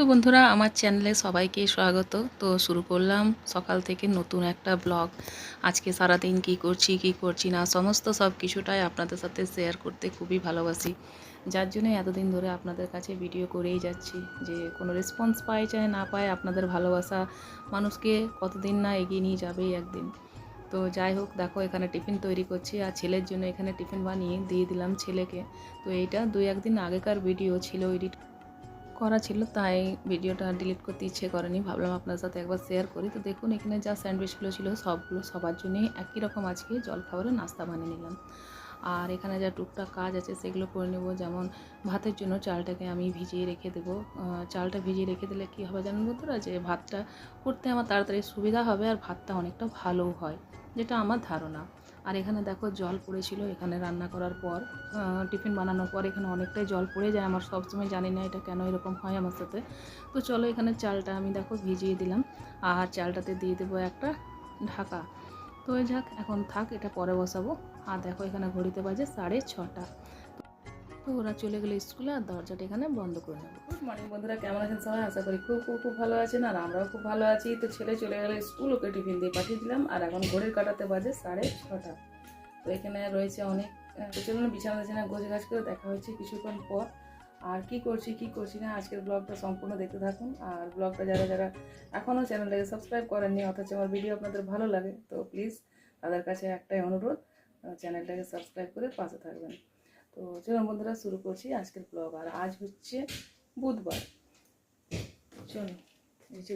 তো বন্ধুরা, আমার চ্যানেলে সবাইকে স্বাগত। তো শুরু করলাম সকাল থেকে নতুন একটা ব্লগ। আজকে সারাদিন কি করছি কি করছি না, সমস্ত সব কিছুটাই আপনাদের সাথে শেয়ার করতে খুবই ভালোবাসি। যার জন্য এতদিন ধরে আপনাদের কাছে ভিডিও করেই যাচ্ছি যে, কোনো রেসপন্স পাই চায় না পায় আপনাদের ভালোবাসা মানুষকে কতদিন না এগিয়ে নিয়ে যাবেই একদিন। তো যাই হোক, দেখো, এখানে টিফিন তৈরি করছি আর ছেলের জন্য এখানে টিফিন বানিয়ে দিয়ে দিলাম ছেলেকে। তো এইটা দুই একদিন আগেকার ভিডিও ছিল এডিট করা ছিল, তাই ভিডিওটা ডিলিট করতে ইচ্ছে করেনি। ভাবলাম আপনার সাথে একবার শেয়ার করি। তো দেখুন, এখানে যা স্যান্ডউইচগুলো ছিল, সবগুলো সবার জন্যই একই রকম আজকে জলখাবারের নাস্তা বানিয়ে নিলাম। আর এখানে যা টুকটাক কাজ আছে, সেগুলো করে নেব। যেমন ভাতের জন্য চালটাকে আমি ভিজিয়ে রেখে দেবো। চালটা ভিজিয়ে রেখে দিলে কী হবে জানেন বন্ধুরা? যে ভাতটা করতে আমার তাড়াতাড়ি সুবিধা হবে আর ভাতটা অনেকটা ভালোও হয়, যেটা আমার ধারণা। আর এখানে দেখো জল পড়েছিল, এখানে রান্না করার পর টিফিন বানানোর পর এখানে অনেকটাই জল পড়ে যায়, আমার সবসময় জানি না এটা কেন এরকম হয় আমার সাথে। তো চলো এখানে চালটা আমি দেখো ভিজিয়ে দিলাম, আর চালটাতে দিয়ে দেবো একটা ঢাকা। তো যাক, এখন থাক, এটা পরে বসাবো। আর দেখো এখানে ঘড়িতে বাজে সাড়ে ছটা। ওরা চলে গেলে স্কুলে আর দরজাটা এখানে বন্ধ করে নেব। গুড মর্নিং বন্ধুরা। কেমন আছেন সবাই? আশা করি খুব খুব খুব ভালো আছেন আর আমরাও খুব ভালো আছি। তো ছেলে চলে গেলে স্কুল, ওকে টিফিন দিয়ে পাঠিয়ে দিলাম। আর এখন ঘড়ির কাটাতে বাজে সাড়ে ছটা। তো এখানে রয়েছে অনেক তো চলুন বিছানা বিছানা গোছ গাছ করে দেখা হচ্ছে কিছুক্ষণ পর। আর কি করছি কি করছি না, আজকের ব্লগটা সম্পূর্ণ দেখতে থাকুন। আর ব্লগটা যারা যারা এখনও চ্যানেলটাকে সাবস্ক্রাইব করেননি, অথচ আমার ভিডিও আপনাদের ভালো লাগে, তো প্লিজ তাদের কাছে একটাই অনুরোধ চ্যানেলটাকে সাবস্ক্রাইব করে পাশে থাকবেন। তো চলুন বন্ধুরা, শুরু করছি আজকের ব্লগ আর আজ হচ্ছে বুধবার। চলুন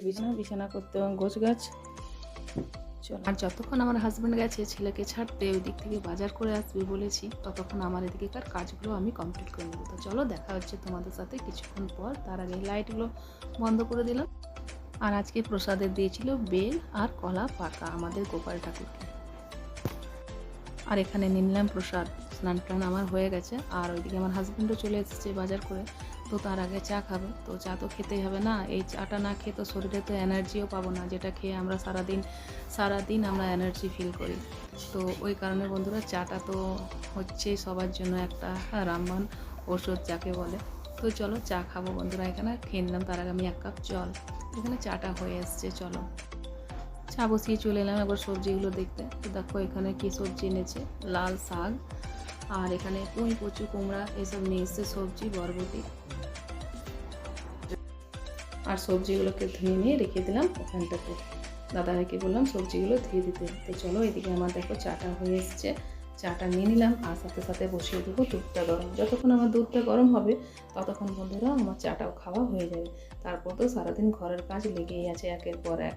বিছানা বিছানা করতে এবং গোছ গাছ। চল আর যতক্ষণ আমার হাজব্যান্ড গেছে, ছেলেকে ছাড়তে ওই দিক থেকে বাজার করে আসবে বলেছি, ততক্ষণ আমার এদিকেকার কাজগুলো আমি কমপ্লিট করে নেব। তো চলো, দেখা হচ্ছে তোমাদের সাথে কিছুক্ষণ পর। তার আগে লাইটগুলো বন্ধ করে দিলাম। আর আজকে প্রসাদের দিয়েছিল বেল আর কলা পাকা, আমাদের গোপাল ঠাকুরকে। আর এখানে নিলাম প্রসাদ। স্নান টান আমার হয়ে গেছে। আর ওইদিকে আমার হাজব্যান্ডও চলে এসেছে বাজার করে। তো তার আগে চা খাবে। তো চা তো খেতেই হবে না। এই চাটা না খেয়ে তো শরীরে তো এনার্জিও পাবো না। যেটা খেয়ে আমরা সারাদিন সারাদিন আমরা এনার্জি ফিল করি। তো ওই কারণে বন্ধুরা চাটা তো হচ্ছে সবার জন্য একটা রামবান ওষুধ যাকে বলে। তো চলো চা খাব বন্ধুরা এখানে। খেয়ে নিলাম। তার আগে আমি এক কাপ জল। এখানে চাটা হয়ে এসছে, চলো। চা বসিয়ে চলে এলাম একবার সবজিগুলো দেখতে। তো দেখো এখানে কি সবজি এনেছে? লাল শাক। আর এখানে পুঁই, কচু, কুমড়া, এসব নিয়ে এসছে সবজি, বরবটি। আর সবজিগুলোকে ধুয়ে নিয়ে রেখে দিলাম ওখানটাতে। দাদা ভাইকে বললাম সবজিগুলো ধুয়ে দিতে। তো চলো এদিকে আমার দেখো চাটা হয়ে এসছে। চাটা নিয়ে নিলাম আর সাথে সাথে বসিয়ে দেবো দুধটা গরম। যতক্ষণ আমার দুধটা গরম হবে, ততক্ষণ বন্ধুরা আমার চাটাও খাওয়া হয়ে যাবে। তারপর তো সারাদিন ঘরের কাজ লেগেই আছে একের পর এক।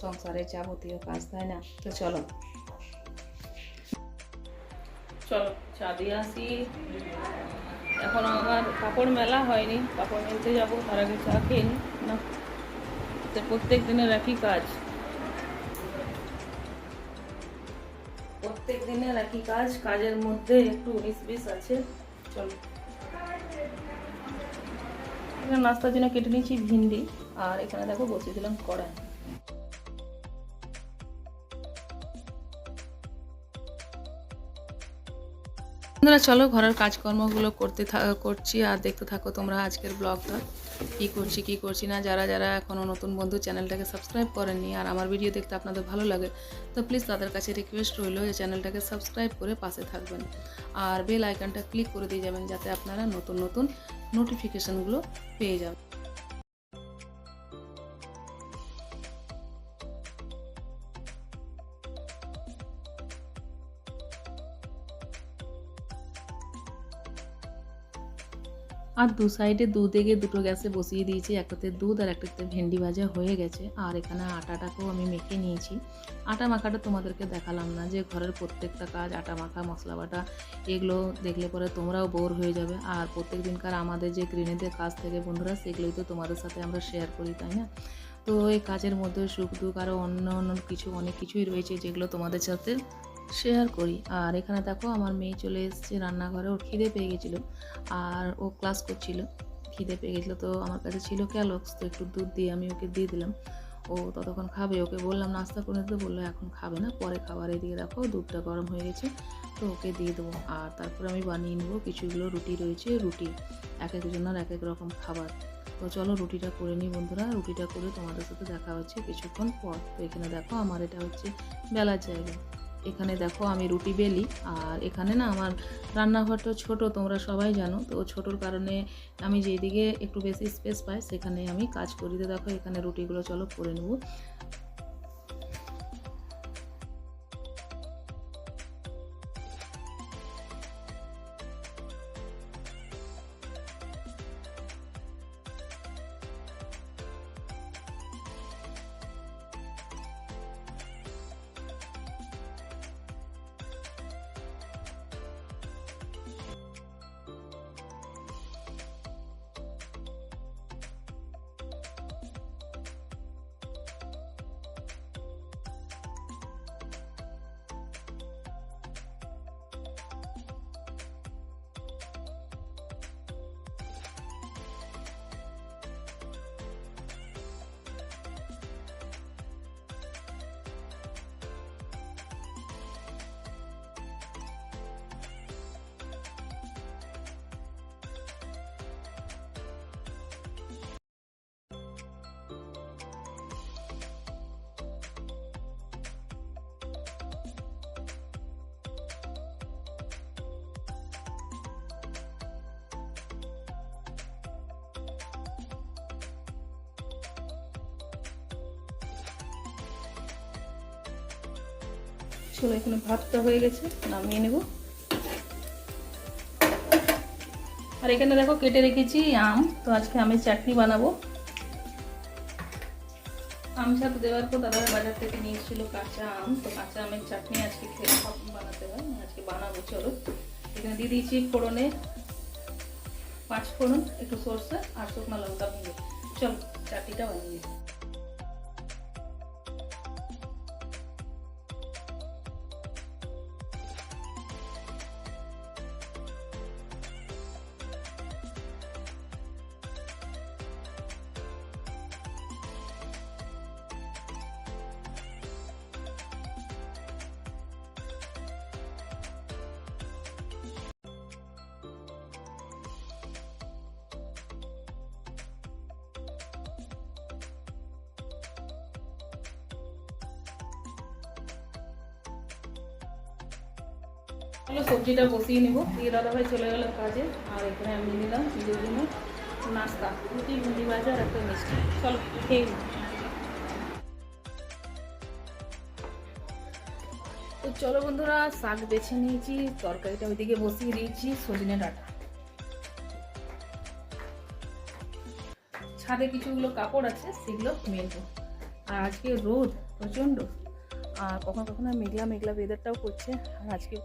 সংসারের যাবতীয় কাজ, তাই না? তো চলো। চলো চা দিয়ে আসি। এখন আমার কাপড় মেলা হয়নি, কাপড় মেলতে যাব, তার আগে চা খেয়ে নি। না প্রত্যেক দিনের একই কাজ। প্রত্যেক দিনের একই কাজ, কাজের মধ্যে একটু উনিশ বিশ আছে। চলো। নাস্তার জন্য কেটে নিয়েছি ভিন্ডি, আর এখানে দেখো বসিয়ে কড়াই। বন্ধুরা, চলো ঘরের কাজকর্মগুলো করতে করছি আর দেখতে থাকো তোমরা আজকের ব্লগটা। কি করছি কি করছি না, যারা যারা এখনও নতুন বন্ধু চ্যানেলটাকে সাবস্ক্রাইব করেননি আর আমার ভিডিও দেখতে আপনাদের ভালো লাগে, তো প্লিজ তাদের কাছে রিকোয়েস্ট রইল যে চ্যানেলটাকে সাবস্ক্রাইব করে পাশে থাকবেন। আর বেল আইকনটা ক্লিক করে দিয়ে যাবেন যাতে আপনারা নতুন নতুন নোটিফিকেশানগুলো পেয়ে যাবেন। আর দু সাইডে দুধেগে দুটো গ্যাসে বসিয়ে দিয়েছি, একটাতে দুধ আর একটাতে ভেন্ডি ভাজা হয়ে গেছে। আর এখানে আটাটাকেও আমি মেখে নিয়েছি। আটা মাখাটা তোমাদেরকে দেখালাম না, যে ঘরের প্রত্যেকটা কাজ, আটা মাখা, মশলা বাটা, এগুলো দেখলে পরে তোমরাও বোর হয়ে যাবে। আর প্রত্যেক দিনকার আমাদের যে গৃহিণীদের কাজ থেকে বন্ধুরা, সেগুলোই তো তোমাদের সাথে আমরা শেয়ার করি, তাই না? এই কাজের মধ্যে সুখ দুঃখ আরও অন্য অন্য কিছু, অনেক কিছুই রয়েছে যেগুলো তোমাদের সাথে শেয়ার করি। আর এখানে দেখো আমার মেয়ে চলে এসেছে রান্নাঘরে, ওর খিদে পেয়ে গেছিল আর ও ক্লাস করছিল, খিদে পেয়ে গেছিল। তো আমার কাছে ছিল ক্যালক্স তো একটু দুধ দিয়ে আমি ওকে দিয়ে দিলাম। ও ততক্ষণ খাবে, ওকে বললাম, নাস্তা করে দিতে বলল, এখন খাবে না, পরে খাবার এদিকে দেখো দুধটা গরম হয়ে গেছে। তো ওকে দিয়ে দেবো। আর তারপর আমি বানিয়ে নেব কিছুগুলো রুটি রয়েছে, রুটি। এক একজনের এক এক রকম খাবার। তো চলো রুটিটা করে নিই বন্ধুরা। রুটিটা করে তোমাদের সাথে দেখা হচ্ছে কিছুক্ষণ পর। তো এখানে দেখো আমার এটা হচ্ছে বেলার জায়গা। এখানে দেখো আমি রুটি বেলি। আর এখানে না আমার রান্নাঘরটা ছোট, তোমরা সবাই জানো। তো ছোটোর কারণে আমি যেদিকে একটু বেশি স্পেস পাই, সেখানে আমি কাজ করি তো দেখো এখানে রুটিগুলো চলো করে নেব। চলো এখানে ভাতটা হয়ে গেছে, নামিয়ে নেব। আর এখানে দেখো কেটে রেখেছি আম, তো আজকে আমের চাটনি বানাবো। আম সাথে দেওয়ার পর দাদা বাজার থেকে নিয়ে এসেছিল কাঁচা আম, তো কাঁচা আমের চাটনি আজকে খেয়ে বানাতে হয়, আজকে বানাবো, চলো। এখানে দিয়ে দিয়েছি ফোড়নে পাঁচ ফোড়ন একটু সর্ষে আর শুকনো লঙ্কা ভেঙে চলো, চাটনিটা বানিয়ে চলো সবজিটা বসিয়ে নেব। দিয়ে দাদাভাই চলে গেল কাজে, আর এখানে আমি নিলাম নিজের জন্য নাস্তা, রুটি ভুন্ডি ভাজা আর একটা মিষ্টি। চলো, খেয়ে তো চলো বন্ধুরা, শাক বেছে নিয়েছি, তরকারিটা ওইদিকে বসিয়ে দিয়েছি, সজনে ডাটা। ছাদে কিছুগুলো কাপড় আছে, সেগুলো মেলবো। আর আজকে রোদ, প্রচণ্ড। আর কখনো কখনো মেঘলা মেঘলা ওয়েদারটাও করছে। আর আজকে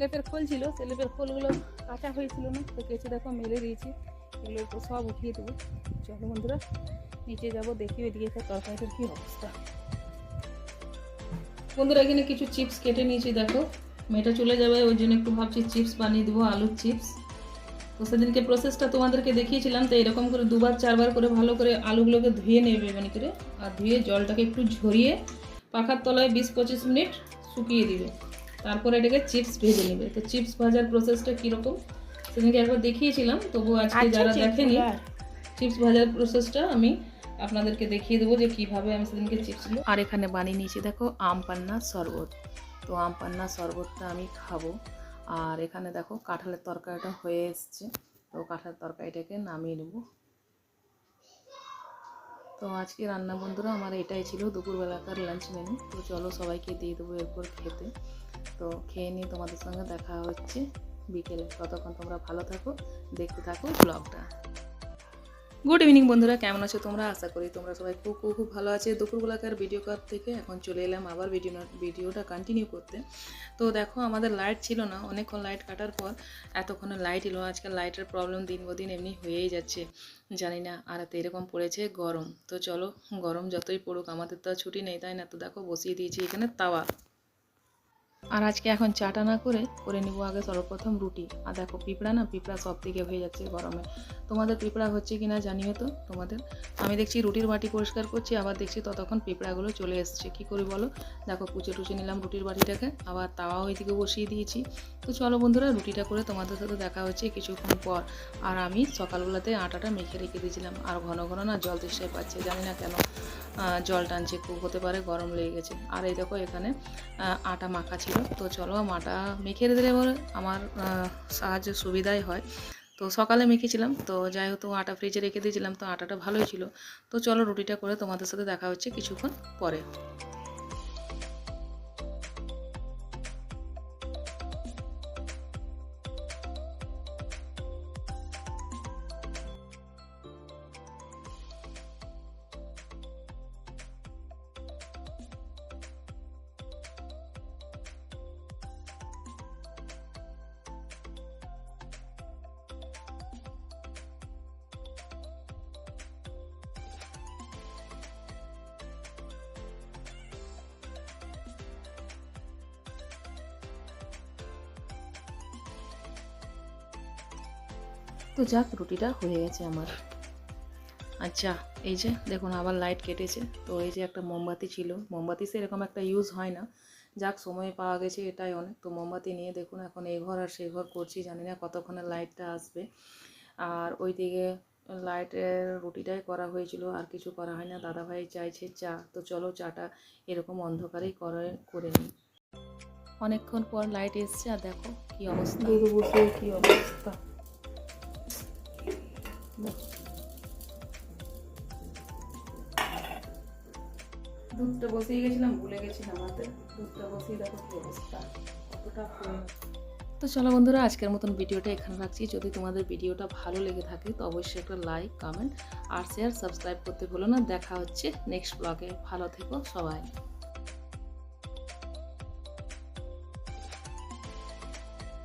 লেপের খোল ছিল, সে লেপের খোলগুলো কাঁচা হয়েছিল না, তো কেচে দেখো মেলে দিয়েছি। এগুলো তো সব উঠিয়ে দেবো। চলো বন্ধুরা, নিচে যাব, দেখি ওইদিকে তরকারিটার কী অবস্থা। বন্ধুরা, এখানে কিছু চিপস কেটে নিয়েছি, দেখো। মেয়েটা চলে যাবে, ওই জন্য একটু ভাবছি চিপস বানিয়ে দেবো, আলুর চিপস। তো সেদিনকে প্রসেসটা তোমাদেরকে দেখিয়েছিলাম, তো এরকম করে দুবার, চারবার করে ভালো করে আলুগুলোকে ধুয়ে নেবে মানে করে, আর ধুয়ে জলটাকে একটু ঝরিয়ে পাখার তলায় বিশ পঁচিশ মিনিট শুকিয়ে দিবে। তারপরে এটাকে চিপস ভেজে নেবে। তো চিপস ভাজার প্রসেসটা কীরকম? সেদিনকে একবার দেখিয়েছিলাম তবু আজকে যারা দেখেনি চিপস ভাজার প্রসেসটা আমি আপনাদেরকে দেখিয়ে দেবো যে কীভাবে আমি সেদিনকে চিপসগুলো আর এখানে বানিয়ে নিয়েছি দেখো আম পান্না শরবত। তো আম পান্না শরবতটা আমি খাব। আর এখানে দেখো কাঁঠালের তরকারিটা হয়ে এসছে। তো কাঁঠালের তরকারিটাকে নামিয়ে নেব। তো আজকে রান্না বন্ধুরা আমার এটাই ছিল দুপুরবেলাকার লাঞ্চ মেনু তো চলো সবাইকে দিয়ে দেবো এরপর খেতে। তো খেয়ে নিয়ে তোমাদের সঙ্গে দেখা হচ্ছে বিকেলে। ততক্ষণ তোমরা ভালো থাকো, দেখতে থাকো ব্লগটা। গুড ইভিনিং বন্ধুরা, কেমন আছো তোমরা? আশা করি তোমরা সবাই খুব খুব খুব ভালো আছে। দুপুরবেলাকার ভিডিও কার থেকে এখন চলে এলাম আবার ভিডিও ভিডিওটা কন্টিনিউ করতে। তো দেখো, আমাদের লাইট ছিল না, অনেকক্ষণ লাইট কাটার পর এতক্ষণে লাইট এলো। আজকাল লাইটের প্রবলেম দিন দিন এমনি হয়েই যাচ্ছে। জানি না আর এত এরকম পড়েছে গরম। তো চলো, গরম যতই পড়ুক, আমাদের তো ছুটি নেই, তাই না? তো দেখো, বসিয়ে দিয়েছি এখানে তাওয়া। আর আজকে এখন চাটা না করে করে নিব আগে সর্বপ্রথম রুটি। আর দেখো, পিঁপড়া না, পিঁপড়া সব থেকে হয়ে যাচ্ছে গরমে। তোমাদের পিঁপড়া হচ্ছে কি না জানিও তো তোমাদের। আমি দেখছি রুটির বাটি পরিষ্কার করছি, আবার দেখছি ততক্ষণ পিঁপড়াগুলো চলে এসছে। কি করি বলো? দেখো, কুচে টুচে নিলাম রুটির বাটিটাকে, আবার তাওয়া ওইদিকে বসিয়ে দিয়েছি। তো চলো বন্ধুরা, রুটিটা করে তোমাদের সাথে দেখা হচ্ছে কিছুক্ষণ পর। আর আমি সকালবেলাতে আটাটা মেখে রেখে দিয়েছিলাম। আর ঘন ঘন না জল তেষ্টায় পাচ্ছে, জানি না কেন। জল টানছে খুব হতে পারে গরম লেগে গেছে। আর এই দেখো এখানে আটা মাখা ছিল। তো চলো আটা মেখে দিলে বলে আমার সাহায্য সুবিধাই হয়। তো সকালে মেখেছিলাম, তো যাই হোক আটা ফ্রিজে রেখে দিয়েছিলাম, তো আটাটা ভালোই ছিল। তো চলো রুটিটা করে তোমাদের সাথে দেখা হচ্ছে কিছুক্ষণ পরে। তো যাক রুটিটা হয়ে গেছে আমার। আচ্ছা এই যে দেখুন আবার লাইট কেটেছে। তো এই যে একটা মোমবাতি ছিল। মোমবাতি সেরকম একটা ইউজ হয় না। যাক সময় পাওয়া গেছে এটাই অনেক। তো মোমবাতি নিয়ে দেখুন এখন এই ঘর আর সেই ঘর করছি। জানি না কতক্ষণে লাইটটা আসবে। আর ওই দিকে লাইটের রুটিটাই করা হয়েছিল। আর কিছু করা হয় না। দাদাভাই চাইছে চা। তো চলো চাটা এরকম অন্ধকারেই করে করে নিই। অনেকক্ষণ পর লাইট এসছে। আর দেখো কি অবস্থা। বসে কি অবস্থা। দুধটা বসিয়ে গেছিলাম, ভুলে গেছি নামাতে। দুধটা বসিয়ে দেখো কি অবস্থা কতটা তো চলো বন্ধুরা, আজকের মতন ভিডিওটা এখানে রাখছি। যদি তোমাদের ভিডিওটা ভালো লেগে থাকে, তো অবশ্যই একটা লাইক কমেন্ট আর শেয়ার সাবস্ক্রাইব করতে ভুলো না। দেখা হচ্ছে নেক্সট ব্লগে ভালো থেকো সবাই।